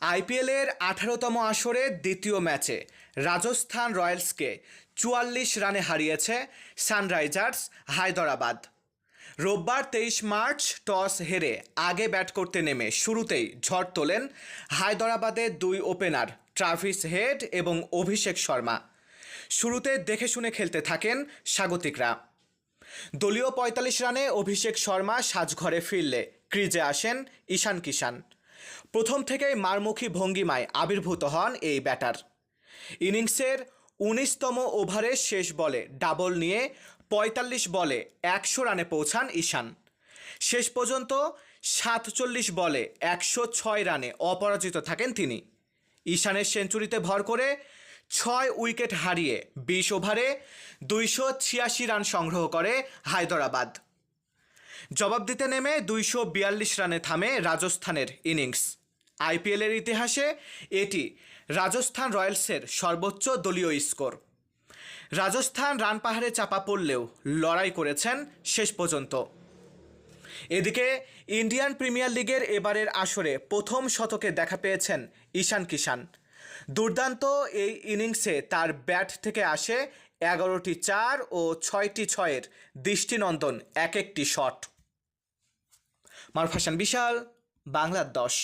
আইপিএলের আঠারোতম আসরের দ্বিতীয় ম্যাচে রাজস্থান রয়্যালসকে চুয়াল্লিশ রানে হারিয়েছে সানরাইজার্স হায়দরাবাদ। রোববার তেইশ মার্চ টস হেরে আগে ব্যাট করতে নেমে শুরুতেই ঝড় তোলেন হায়দরাবাদের দুই ওপেনার ট্রাভিস হেড এবং অভিষেক শর্মা। শুরুতে দেখে শুনে খেলতে থাকেন স্বাগতিকরা। দলীয় পঁয়তাল্লিশ রানে অভিষেক শর্মা সাজঘরে ফিরলে ক্রিজে আসেন ঈশান কিষান প্রথম থেকেই মারমুখী ভঙ্গিমায় আবির্ভূত হন এই ব্যাটার। ইনিংসের উনিশতম ওভারের শেষ বলে ডাবল নিয়ে পঁয়তাল্লিশ বলে একশো রানে পৌঁছান ঈশান। শেষ পর্যন্ত সাতচল্লিশ বলে একশো ছয় রানে অপরাজিত থাকেন তিনি। ঈশানের সেঞ্চুরিতে ভর করে ছয় উইকেট হারিয়ে বিশ ওভারে দুইশো ছিয়াশি রান সংগ্রহ করে হায়দরাবাদ। জবাব দিতে নেমে দুইশো বিয়াল্লিশ রানে থামে রাজস্থানের ইনিংস। আইপিএলের ইতিহাসে এটি রাজস্থান রয়্যালসের সর্বোচ্চ দলীয় স্কোর। রাজস্থান রান পাহাড়ে চাপা পড়লেও লড়াই করেছেন শেষ পর্যন্ত। এদিকে ইন্ডিয়ান প্রিমিয়ার লিগের এবারের আসরে প্রথম শতকে দেখা পেয়েছেন ঈশান কিষান দুর্দান্ত এই ইনিংসে তার ব্যাট থেকে আসে এগারোটি চার ও ছয়টি ছয়ের দৃষ্টিনন্দন এক একটি শট। মারফাসান বিশাল বাংলার দশ।